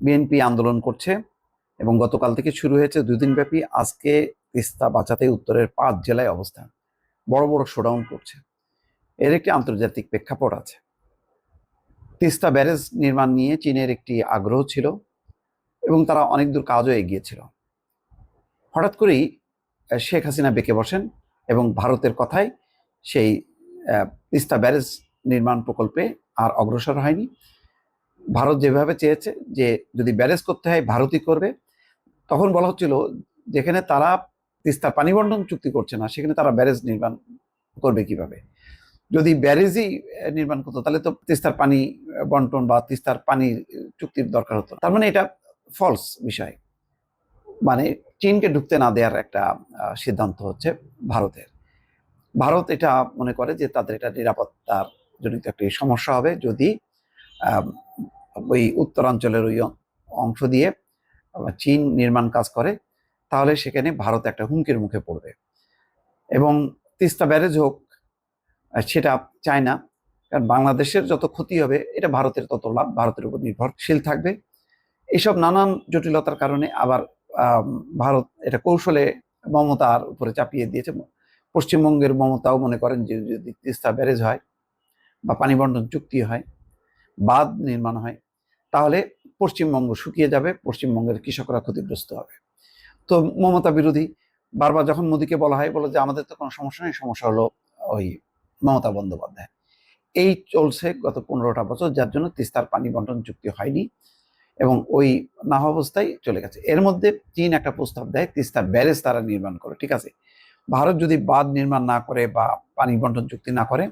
BNP আন্দোলন করছে এবং গতকাল থেকে শুরু হয়েছে দুই দিন ব্যাপী আজকে তিস্তা বাঁচাতে উত্তরের পাঁচ জেলায় অবস্থান। বড় বড় শোডাউন করছে। এর একটি আন্তর্জাতিক প্রেক্ষাপট আছে। তিস্তা ব্যারেজ নির্মাণ নিয়ে চীনের একটি আগ্রহ ছিল এবং তারা অনেক দূর কাজও এগিয়েছিল। হঠাৎ করেই শেখ হাসিনা বেঁকে বসেন এবং ভারতের কথায় সেই তিস্তা ব্যারেজ নির্মাণ প্রকল্পে আর অগ্রসর হয়নি। ভারত যেভাবে চেয়েছে যে যদি ব্যারেজ করতে হয় ভারতই করবে, তখন বলা হচ্ছিল যেখানে তারা তিস্তার পানি বন্টন চুক্তি করছে না, সেখানে তারা ব্যারেজ নির্মাণ করবে কীভাবে? যদি ব্যারেজই নির্মাণ করতো, তাহলে তো তিস্তার পানি বন্টন বা তিস্তার পানি চুক্তির দরকার হতো। তার মানে এটা ফলস বিষয়। মানে চীনকে ঢুকতে না দেওয়ার একটা সিদ্ধান্ত হচ্ছে ভারতের। ভারত এটা মনে করে যে তাদের এটা নিরাপত্তার জনিত একটি সমস্যা হবে যদি ওই উত্তরাঞ্চলের ওই অংশ দিয়ে চীন নির্মাণ কাজ করে, তাহলে সেখানে ভারত একটা হুমকির মুখে পড়বে। এবং তিস্তা ব্যারেজ হোক সেটা চায় না কারণ বাংলাদেশের যত ক্ষতি হবে, এটা ভারতের তত লাভ, ভারতের উপর নির্ভরশীল থাকবে। এইসব নানান জটিলতার কারণে আবার ভারত এটা কৌশলে মমতার উপরে চাপিয়ে দিয়েছে। পশ্চিমবঙ্গের মমতাও মনে করেন যে যদি তিস্তা ব্যারেজ হয় বা পানি বন্টন চুক্তি হয় বাঁধ নির্মাণ হয়, তাহলে পশ্চিমবঙ্গ শুকিয়ে যাবে, পশ্চিমবঙ্গের কৃষকরা ক্ষতিগ্রস্ত হবে। তো মমতা বিরোধী, বারবার যখন মোদীকে বলা হয়, বলে যে আমাদের তো কোনো সমস্যা নেই, সমস্যা হলো ওই মমতা বন্দ্যোপাধ্যায়। এই চলছে গত পনেরোটা বছর, যার জন্য তিস্তার পানি বন্টন চুক্তি হয়নি এবং ওই না অবস্থায় চলে গেছে। এর মধ্যে চীন একটা প্রস্তাব দেয়, তিস্তার ব্যারেজ তারা নির্মাণ করে, ঠিক আছে? ভারত যদি বাঁধ নির্মাণ না করে বা পানি বন্টন চুক্তি না করে,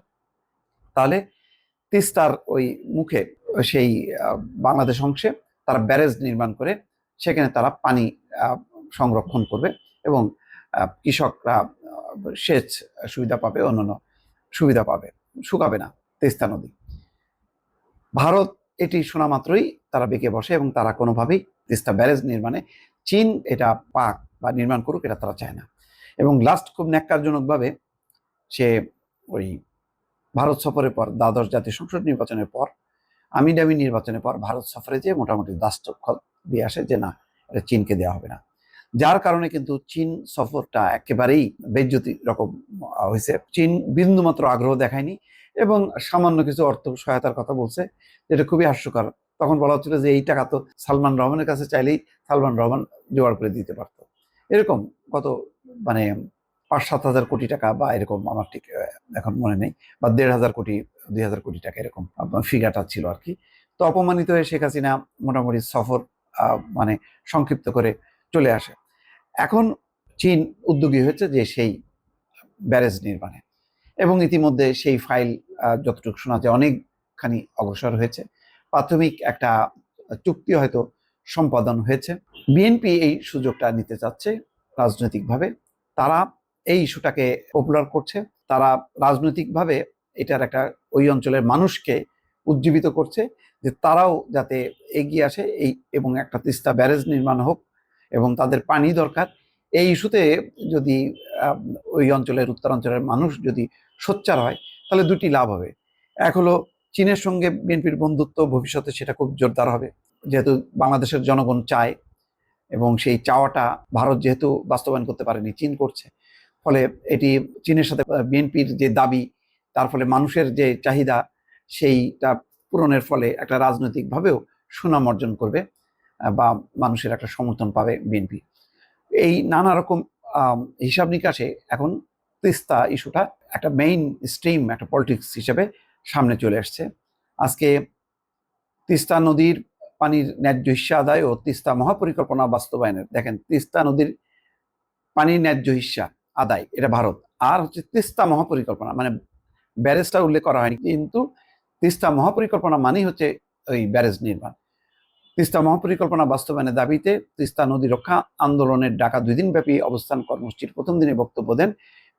তাহলে তিস্তার ওই মুখে, সেই বাংলাদেশ অংশে তারা ব্যারেজ নির্মাণ করে সেখানে তারা পানি সংরক্ষণ করবে এবং কৃষকরা সেচ সুবিধা পাবে, অন্যান্য সুবিধা পাবে, শুকাবে না তিস্তা নদী। ভারত এটি শোনা মাত্রই তারা বেঁকে বসে এবং তারা কোনোভাবেই তিস্তা ব্যারেজ নির্মাণে চীন এটা পাক বা নির্মাণ করুক এটা তারা চায় না। এবং লাস্ট খুব ন্যাক্কারজনকভাবে সে ওই ভারত সফরের পর, দ্বাদশ জাতীয় সংসদ নির্বাচনের পর, আমি ডামি নির্বাচনের পর ভারত সফরে যে মোটামুটি দাস্তক্ষল দিয়ে আসে যে না, এটা চীনকে দেওয়া হবে না। যার কারণে কিন্তু চীন সফরটা একেবারেই বেজ্জতি রকম হয়েছে। চীন বিন্দুমাত্র আগ্রহ দেখায়নি এবং সামান্য কিছু অর্থ সহায়তার কথা বলছে, যেটা খুবই হাস্যকর। তখন বলা হচ্ছিল যে এই টাকা তো সালমান রহমানের কাছে চাইলেই সালমান রহমান জোগাড় করে দিতে পারতো। এরকম কত মানে পাঁচ সাত হাজার কোটি টাকা বা এরকম আমার ঠিক এখন মনে নেই, বা দেড় হাজার কোটি, দুই হাজার কোটি টাকা এরকম ফিগারটা ছিল আর কি। তো অপমানিত হয়ে শেখ হাসিনা মোটামুটি সফর মানে সংক্ষিপ্ত করে চলে আসে। এখন চীন উদ্যোগী হয়েছে যে সেই ব্যারেজ নির্মাণে এবং ইতিমধ্যে সেই ফাইল যতটুকু শোনা যায় অনেকখানি অগ্রসর হয়েছে। প্রাথমিক একটা চুক্তি হয়তো সম্পাদন হয়েছে। বিএনপি এই সুযোগটা নিতে চাচ্ছে রাজনৈতিকভাবে। তারা এই ইস্যুটাকে পপুলার করছে। তারা রাজনৈতিকভাবে এটার একটা ওই অঞ্চলের মানুষকে উজ্জীবিত করছে যে তারাও যাতে এগিয়ে আসে এই এবং একটা তিস্তা ব্যারেজ নির্মাণ হোক এবং তাদের পানি দরকার। এই ইস্যুতে যদি ওই অঞ্চলের, উত্তরাঞ্চলের মানুষ যদি সোচ্চার হয়, তাহলে দুটি লাভ হবে। এক হলো চীনের সঙ্গে বিএনপির বন্ধুত্ব ভবিষ্যতে সেটা খুব জোরদার হবে। যেহেতু বাংলাদেশের জনগণ চায় এবং সেই চাওয়াটা ভারত যেহেতু বাস্তবায়ন করতে পারেনি, চীন করছে। ফলে এটি চীনের সাথে বিএনপির যে দাবি, তার ফলে মানুষের যে চাহিদা, সেইটা পূরণের ফলে একটা রাজনৈতিকভাবেও সুনাম অর্জন করবে বা মানুষের একটা সমর্থন পাবে বিএনপি। এই নানা রকম হিসাব নিকাশে এখন তিস্তা ইস্যুটা একটা মেইন স্ট্রিম একটা পলিটিক্স হিসেবে সামনে চলে আসছে আজকে তিস্তা নদীর পানির ন্যায্য হিস্সা আদায় ও তিস্তা মহাপরিকল্পনা বাস্তবায়নের, দেখেন তিস্তা নদীর পানির ন্যায্য হিস্সা আদায়, এটা ভারত। আর হচ্ছে তিস্তা মহাপরিকল্পনা মানে ব্যারেজটা উল্লেখ করা হয়নি, কিন্তু তিস্তা মহাপরিকল্পনা মানেই হচ্ছে ওই ব্যারেজ নির্মাণ। তিস্তা মহাপরিকল্পনা বাস্তবায়নের দাবিতে তিস্তা নদী রক্ষা আন্দোলনের ডাকা দুই দিনব্যাপী অবস্থান কর্মসূচির প্রথম দিনে বক্তব্য দেন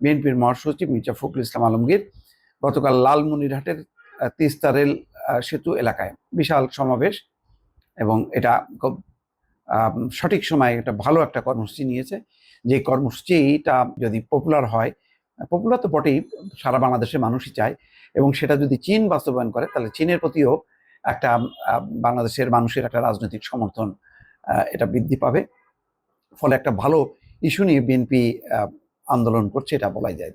বিএনপির মহাসচিব মির্জা ফখরুল ইসলাম আলমগীর, গতকাল লালমনিরহাটের তিস্তা রেল সেতু এলাকায়। বিশাল সমাবেশ এবং এটা খুব সঠিক সময়ে একটা ভালো একটা কর্মসূচি নিয়েছে। যে কর্মসূচিটা যদি পপুলার হয় পপুলার তো বটেই, সারা বাংলাদেশের মানুষই চায়। এবং সেটা যদি চীন বাস্তবায়ন করে, তাহলে চীনের প্রতিও একটা বাংলাদেশের মানুষের একটা রাজনৈতিক সমর্থন এটা বৃদ্ধি পাবে। ফলে একটা ভালো ইস্যু নিয়ে বিএনপি আন্দোলন করছে, এটা বলাই যায়।